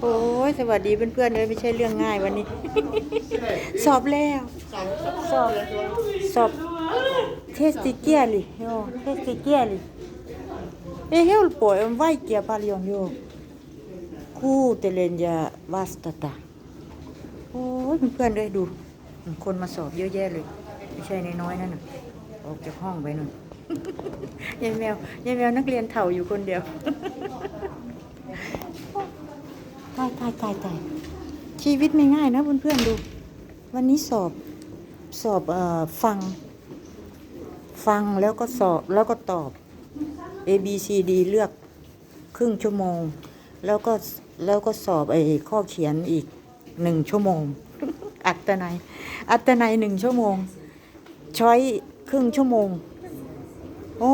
โอ้ยสวัสดีเพื่อนๆเลยไม่ใช่เรื่องง่ายวันนี้ สอบแล้ว สอบ สอบ เทสติเกียลิโยเทสติเกียลิเอ้เฮลปอยมันไหวเกียปาลิยองโยคู่เตเลนยาวาสตตาโอ้ยเพื่อนๆเลยดู คนมาสอบเยอะแยะเลย ไม่ใช่น้อยๆนั่นน่ะออกจากห้องไปนู่นยายแมวยายแมวนักเรียนเถ่าอยู่คนเดียว ตายตายตายตายชีวิตไม่ง่ายนะเพื่อนๆดู วันนี้สอบสอบเอ่อฟัง ฟังแล้วก็สอบแล้วก็ตอบ A B C D เลือกครึ่งชั่วโมง แล้วก็แล้วก็สอบไอ้ข้อเขียนอีกหนึ่งชั่วโมง อัตนัยอัตนัยหนึ่งชั่วโมง ช้อยครึ่งชั่วโมง โอ้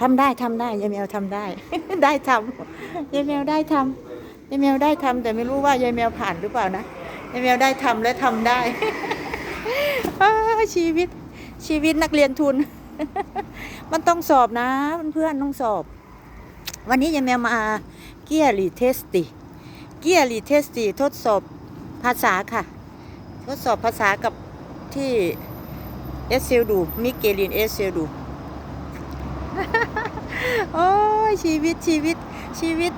ทำได้ทำได้ยายแมวทำได้ ได้ทำยายแมวได้ทำ ยายแมวได้ทำแต่ไม่รู้ว่ายายแมวผ่านหรือเปล่านะยายแมวได้ทำและทำได้ชีวิตชีวิตนักเรียนทุน มันต้องสอบนะเพื่อนๆต้องสอบ วันนี้ยายแมวมาเกียรีเทสติเกียรีเทสติทดสอบภาษาค่ะ ทดสอบภาษากับที่เอสเซลดูมิเกลินเอสเซลดูโอ้ยชีวิตชีวิตชีวิต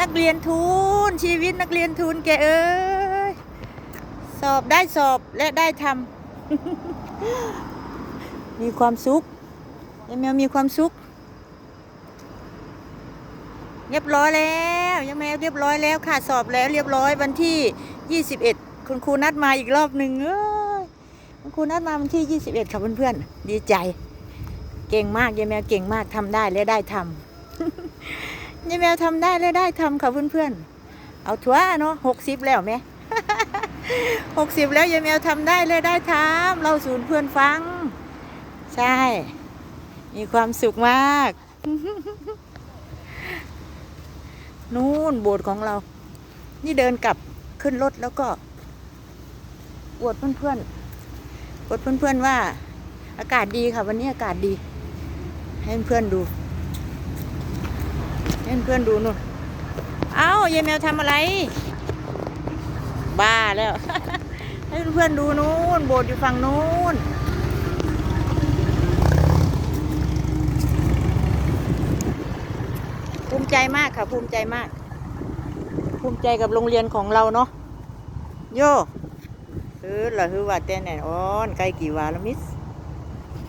นักเรียนทุนชีวิตนักเรียนทุนแกเอ้ยสอบได้สอบและได้ทำมีความสุขยายแมวมีความสุขเรียบร้อยแล้วยายแมวเรียบร้อยแล้วค่ะสอบแล้วเรียบร้อยวันที่ 21 คุณครูนัดมาอีกรอบหนึ่งเอ้ยคุณครูนัดมาวันที่ 21ค่ะเพื่อนๆดีใจ เก่งมากยายแมวเก่งมากทำได้และได้ทำ ยายแมวทำได้และได้ทำค่ะเพื่อนๆ เอาถั่วเนาะหกสิบแล้วไหมหกสิบแล้วยายแมวทำได้และได้ทำเราสูนย์เพื่อนฟัง ใช่ มีความสุขมาก นู่นโบสถ์ของเรา นี่เดินกลับขึ้นรถแล้วก็อวดเพื่อนๆอวดเพื่อนๆว่า อากาศดีค่ะ วันนี้อากาศดี ให้เพื่อนดู ให้เพื่อนดูนู่น เอ้ายายแมวทำอะไร บ้าแล้ว ให้เพื่อนดูนู่น โบสถ์อยู่ฝั่งนู้นภูมิใจมากค่ะ ภูมิใจมาก ภูมิใจกับโรงเรียนของเราเนาะโย่เออละคือว่าแต่แน่นอนไกลกี่วาละมิส